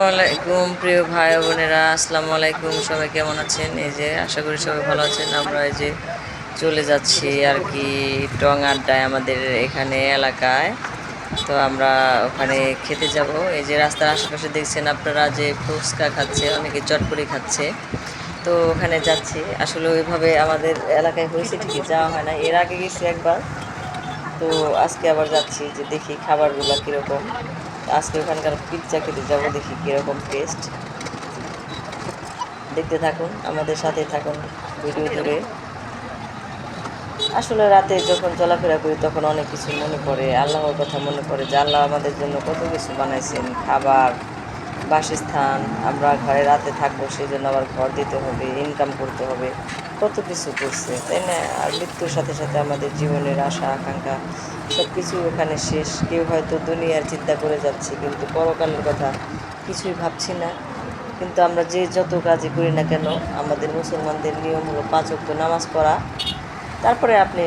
আসসালামাইকুম প্রিয় ভাই বোনেরা। আসসালামু আলাইকুম, সবাই কেমন আছেন? এই যে, আশা করি সবাই ভালো আছেন। আমরা এই যে চলে যাচ্ছি আর কি টং আড্ডায় আমাদের এখানে এলাকায়। তো আমরা ওখানে খেতে যাব। এই যে রাস্তার আশেপাশে দেখছেন আপনারা যে ফুচকা খাচ্ছে, অনেকে চটপড়ি খাচ্ছে। তো ওখানে যাচ্ছি। আসলে ওইভাবে আমাদের এলাকায় হয়েছে ঠিকই, যাওয়া হয় না। এর আগে গেছি একবার। তো আজকে আবার যাচ্ছি যে দেখি খাবারগুলো কীরকম। আজকে ওখানকার পিৎজা খেতে যাব, দেখি কীরকম টেস্ট দেখতে থাকুন, আমাদের সাথে থাকুন ভিডিও ধরে আসলে রাতে যখন চলাফেরা করি, তখন অনেক কিছু মনে পড়ে, আল্লাহর কথা মনে পড়ে, যে আল্লাহ আমাদের জন্য কত কিছু বানাইছেন, খাবার বাসস্থান, আমরা ঘরে রাতে থাকব সেই জন্য আবার ঘর দিতে হবে ইনকাম করতে হবে, কত কিছু করছে, তাই না? আর মৃত্যুর সাথে সাথে আমাদের জীবনের আশা, আকাঙ্ক্ষা সব কিছু ওখানে শেষ। কেউ হয়তো দুনিয়ার চিন্তা করে যাচ্ছে, কিন্তু পরকালের কথা কিছুই ভাবছি না। কিন্তু আমরা যে যত কাজই করি না কেন, আমাদের মুসলমানদের নিয়ম হলো পাঁচ ওয়াক্ত নামাজ পড়া, তারপরে আপনি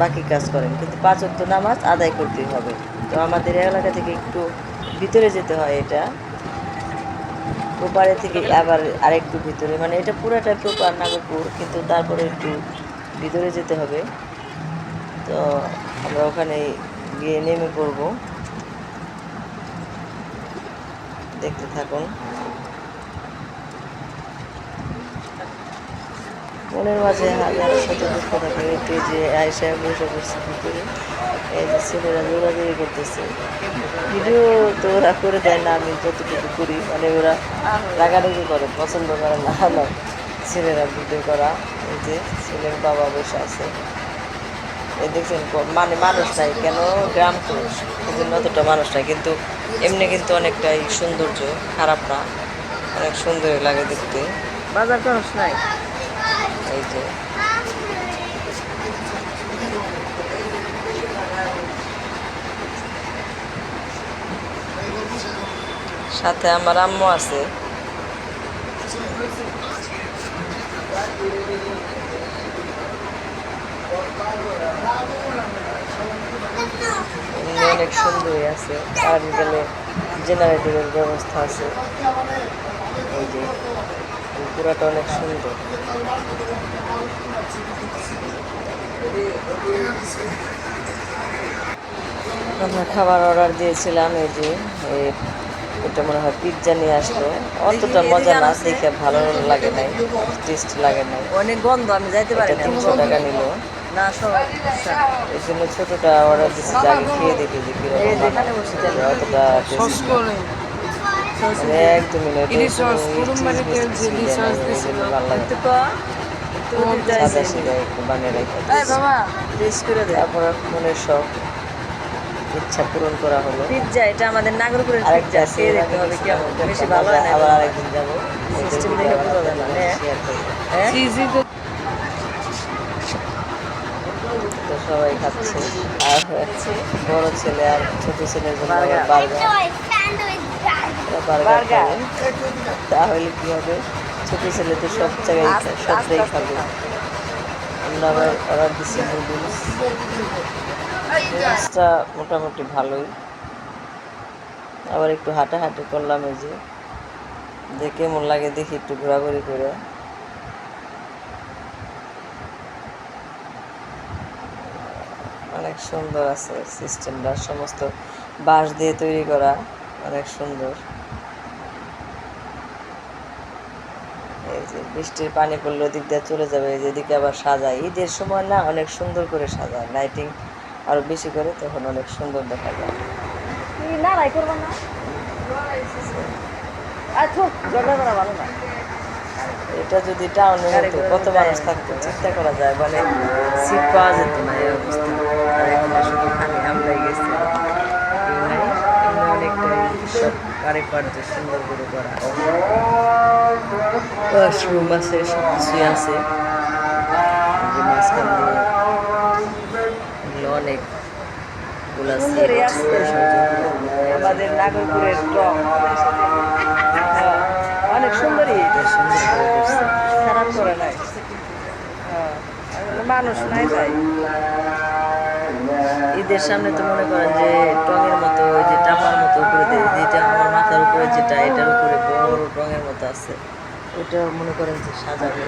বাকি কাজ করেন। কিন্তু পাঁচ ওয়াক্ত নামাজ আদায় করতেই হবে। তো আমাদের এলাকা থেকে একটু ভিতরে যেতে হয় এটা। ওপারে থেকে আবার আরেকটু ভিতরে মানে এটা পুরাটা প্রপার নাগরপুর, কিন্তু তারপরে একটু ভিতরে যেতে হবে। তো আমরা ওখানে গিয়ে নেমে পড়ব। দেখতে থাকুন। মনের মাঝে হাজার শত দুঃখ থাকে একটু যে আয়সা বসে বসে ভিতরে এই যে ছেলেরা দৌড়াদৌড়ি করতেছে। ভিডিও তো ওরা করে দেয় না, আমি যতটুকু করি। মানে ওরা রাগারাগি করে, পছন্দ করে না। না ছেলেরা ভিডিও করা, এই যে ছেলের বাবা বসে আছে। এই দেখছেন মানে মানুষ নাই, কেন গ্রাম পুরুষ এই জন্য অতটা মানুষ নাই। কিন্তু এমনি কিন্তু অনেকটাই সৌন্দর্য, খারাপ না। অনেক সুন্দর লাগে দেখতে। বাজার মানুষ নাই। এই সাথে আমার আম্মু আছে। অনেক সুন্দরই আছে। আর গেলে জেনারেটরের ব্যবস্থা আছে। এই যে। পুরাটা অনেক সুন্দর। আমরা খাবার অর্ডার দিয়েছিলাম এই যে এটা মনে হয় পিৎজা নিয়ে আসলো। অতটা মজা না দেখে ভালো লাগে নাই টেস্ট লাগে নাই। অনেক গন্ধ আমি যাইতে পারি তিনশো টাকা নিল। না এই জন্য ছোটোটা অর্ডার দিচ্ছি আগে খেয়ে দেখি যে কীরকম। অতটা মানে সস, তেল সস দিছিল। তো ইচ্ছা পূরণ করা হলো। পিৎজা এটা আমাদের নাগরপুরের আরেকটা পিৎজা খেয়ে দেখতে হবে কেমন বেশি ভালো হয় আবার আরেকদিন যাব। System দেখে বোঝা যায় হ্যাঁ। হ্যাঁ? চিজি তো। সবাই খাচ্ছে। আর হচ্ছে বড় ছেলে আর ছোট ছেলের জন্য বার্গার। বার্গার. তাহলে কি হবে? ছোট ছেলে তো সব জায়গায় সব জায়গায় খাবে। আমরা আবার অর্ডার দিচ্ছি নুডলস। নুডলসটা মোটামুটি ভালোই। আবার একটু হাঁটাহাঁটি করলাম এই যে। যে কেমন লাগে দেখি একটু ঘোরাঘুরি করে। অনেক সুন্দর আছে সিস্টেমটা সমস্ত বাঁশ দিয়ে তৈরি করা অনেক সুন্দর। এই যে বৃষ্টির পানি পড়লে ওদিক দিয়ে চলে যাবে এই যে এদিকে আবার সাজায়। ঈদের সময় না অনেক সুন্দর করে সাজায় লাইটিং আরও বেশি করে তখন অনেক সুন্দর দেখা যায়। না রাই করব না? আচ্ছা জগা করা ভালো না। এটা যদি টাউনে হতো কত মানুষ থাকতো চিন্তা করা যায় মানে সিট পাওয়া যেত না এই অবস্থা আর এখানে শুধু খালি আমরাই গেছি কেউ নাই এমনি অনেকটাই সব কারিকার্য সুন্দর করে করা। ওয়াশরুম আছে সব কিছুই আছে যে মাঝখান দিয়ে অনেকগুলা আমাদের নাগরপুরের টক হ্যাঁ, অনেক সুন্দরই। খারাপ করে নাই। হ্যাঁ, মানুষ নাই তাই। ঈদ ঈদের সামনে তো মনে করেন যে টঙের মতো ওই যে টাপার মতো উপরে যেটা আমার মাথার উপরে যেটা এটার উপরে বড় টঙের মতো আছে। ওটা মনে করেন যে সাজাবে।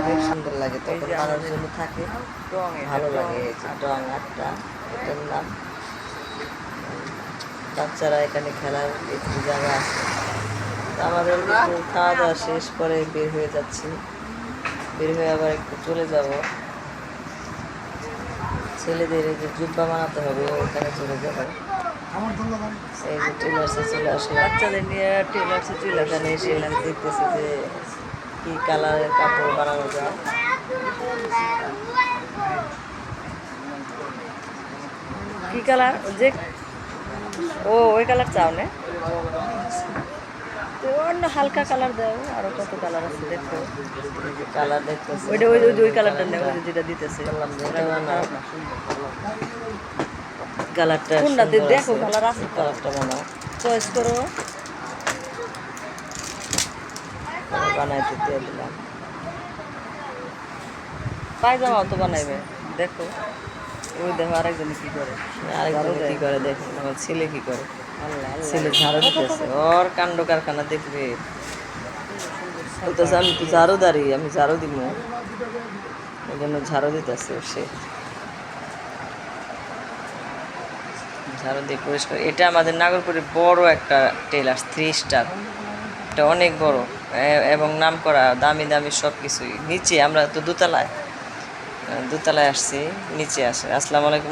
অনেক সুন্দর লাগে তখন মানুষজন থাকে। ভালো লাগে টং একটা এটার নাম। বাচ্চারা এখানে খেলার একটু জায়গা আছে। আমাদের খাওয়া দাওয়া শেষ করে বের হয়ে যাচ্ছি। বের হয়ে আবার একটু চলে যাব। ছেলেদের এই যে জুব্বা বানাতে হবে ওখানে চলে যাব। এই যে টেলার্সে চলে আসলাম। বাচ্চাদের নিয়ে টেলার্সে চলে আসে এখানে এসে দেখতেছে যে কি কালারের কাপড় বানানো যায়। কি কালার? যে ও ওই কালার চাও না? তো অন্য হালকা কালার দাও আরও কত কালার আছে দেখো। কালার দেখতেছে। ওইটা ওই ওই কালারটা যে যেটা দিতেছে। কালারটা কোনটাতে দেখো কালার আছে কালারটা বানাও। চয়েস করো। আমি বানাইতে দিয়ে দিলাম। পায়জামাও তো বানাইবে দেখো। ওই দেখো আরেকজন কি করে। আরেকজন কি করে দেখুন আমার ছেলে কি করে। ছেলে ঝাড়ু দিতেছে। ওর কাণ্ড কারখানা দেখবে। বলতেছে আমি তো ঝাড়ুদারি আমি ঝাড়ু দিব ওই জন্য ঝাড়ু দিতেছে সে। ঝাড়ু দিয়ে পরিষ্কার এটা আমাদের নাগরপুরে বড় একটা টেলার থ্রি স্টার। এটা অনেক বড়। এবং নাম করা দামি দামি সব কিছুই নিচে আমরা তো দোতলায় দোতলায় আসছি নিচে আসে। আসসালামু আলাইকুম।